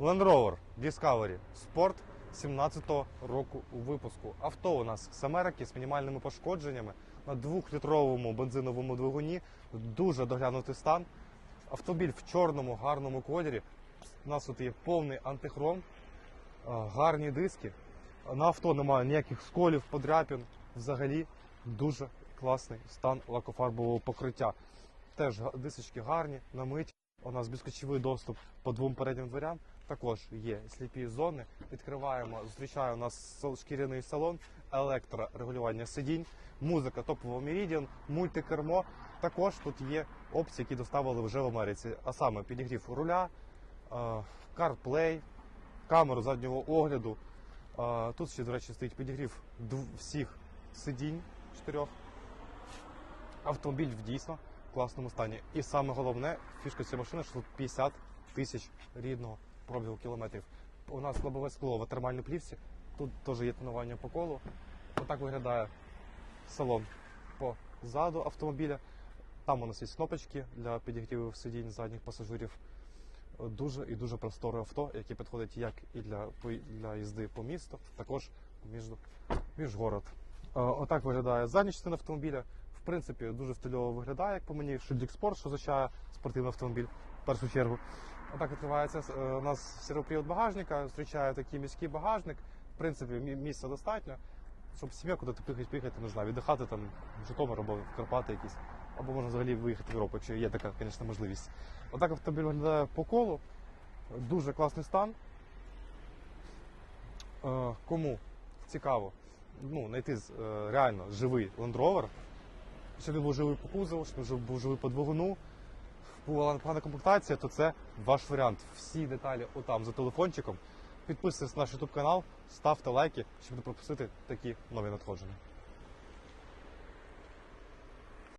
Land Rover Discovery Sport 17-го року випуску. Авто у нас з Америки з мінімальними пошкодженнями на 2-літровому бензиновому двигуні. Дуже доглянутий стан. Автомобіль в чорному гарному кольорі. У нас тут є повний антихром, гарні диски. На авто немає ніяких сколів, подряпин. Взагалі дуже класний стан лакофарбового покриття. Теж дисочки гарні, намиті. У нас безключовий доступ по двом переднім дверям. Також є сліпі зони. Відкриваємо, зустрічає у нас шкіряний салон, електрорегулювання сидінь, музика топового Meridian, мультикермо. Також тут є опції, які доставили вже в Америці, а саме підігрів руля, е, CarPlay, камеру заднього огляду. Е, Тут ще, до речі, стоїть підігрів всіх сидінь чотирьох. Автомобіль в дійсно класному стані. І саме головне, фішка цієї машини, що тут 50 тисяч рідного пробігу кілометрів. У нас лобове скло в термальній плівці. Тут теж є тонування по колу. Отак виглядає салон позаду автомобіля. Там у нас є кнопочки для підігріву сидінь задніх пасажирів. Дуже і дуже просторе авто, яке підходить як і для, для їзди по місту, також між, між город. Е, Отак виглядає задня частина автомобіля. Принципі, дуже стильово виглядає, як по мені, Шильдік Sport, що означає спортивний автомобіль в першу чергу. Отак відкривається е, у нас сервопривод багажника, зустрічає такий міський багажник. В принципі, місця достатньо, щоб сім'я куди-то поїхати, поїхати, не знаю, віддихати там в Житомир або в Карпати якісь. Або можна взагалі виїхати в Європу, якщо є така, звісно, можливість. Отак автомобіль виглядає по колу. Дуже класний стан. Е, Кому цікаво ну, знайти е, реально живий Land Rover, він був живий по кузову, він був живий по двигуну, була непогана комплектація, то це ваш варіант. Всі деталі отам за телефончиком. Підписуйтесь на наш YouTube канал, ставте лайки, щоб не пропустити такі нові надходження.